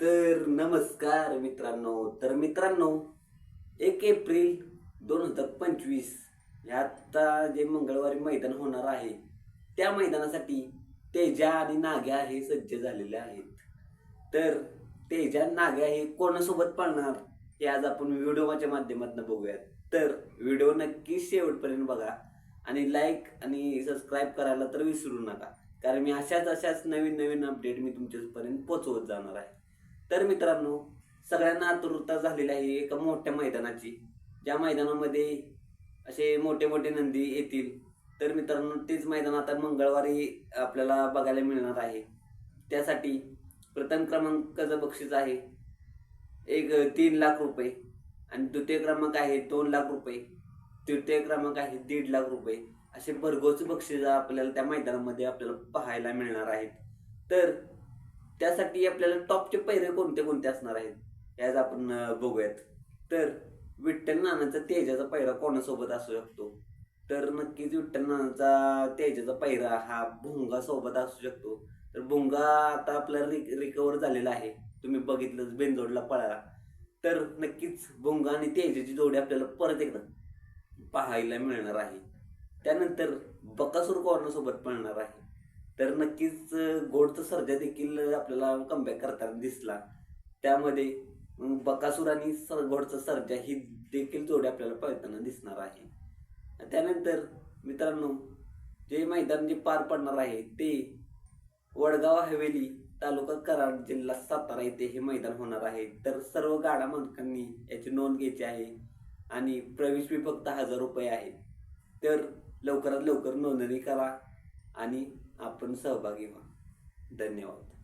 तर नमस्कार मित्रांनो. तर मित्रांनो एक एप्रिल दोन हजार पंचवीस ह्या आता जे मंगळवारी मैदान होणार आहे त्या मैदानासाठी तेजा आणि नाग्या हे सज्ज झालेले आहेत. तर तेजा नाग्या हे कोणासोबत पाळणार हे आज आपण व्हिडिओच्या माध्यमातून बघूयात. तर व्हिडिओ नक्की शेवटपर्यंत बघा आणि लाईक आणि सबस्क्राईब करायला तर विसरू नका. कारण मी अशाच अशाच नवीन नवीन अपडेट मी तुमच्यापर्यंत पोचवत जाणार आहे. तर मित्रांनो सगळ्यांना आतुरता झालेली आहे एका मोठ्या मैदानाची. ज्या मैदानामध्ये असे मोठे मोठे नंदी येतील तर मित्रांनो तेच मैदान आता मंगळवारी आपल्याला बघायला मिळणार आहे. त्यासाठी प्रथम क्रमांकाचं बक्षीस आहे एक तीन लाख रुपये. आणि द्वितीय क्रमांक आहे दोन लाख रुपये. तृतीय क्रमांक आहे दीड लाख रुपये. असे भरघोस बक्षीस आपल्याला त्या मैदानामध्ये आपल्याला पाहायला मिळणार आहेत. तर त्यासाठी आपल्याला टॉपचे पैरे कोणते कोणते असणार आहेत? याच आपण बघूयात. तर विठ्ठल नानाचा तेजाचा पैरा कोणासोबत असू शकतो? तर नक्कीच विठ्ठल नानाचा तेजाचा पैरा हा भुंगा सोबत असू शकतो. तर भुंगा आता आपला रिक रिकवर झालेला आहे. तुम्ही बघितलं बेंजोडला पळाला. तर नक्कीच भुंगा आणि तेजाची जोडी आपल्याला परत एकदा पाहायला मिळणार आहे. त्यानंतर बकासूर कोणासोबत पळणार आहे? तर नक्कीच अं, गोडचा सर्जा देखील आपल्याला कमबॅक करताना दिसला. त्यामध्ये बकासूर आणि सर गोडचा सर्जा ही देखील जोडी आपल्याला पळताना दिसणार आहे. त्यानंतर मित्रांनो जे मैदान जे पार पडणार आहे ते वडगाव हवेली तालुका कराड जिल्हा सातारा येथे हे मैदान होणार आहे. तर सर्व गाडा मालकांनी याची नोंद घ्यायची आहे आणि प्रवेश फी फक्त हजार रुपये आहे तर लवकरात लवकर नोंदणी करा. आणि आपण सहभागी व्हा. धन्यवाद.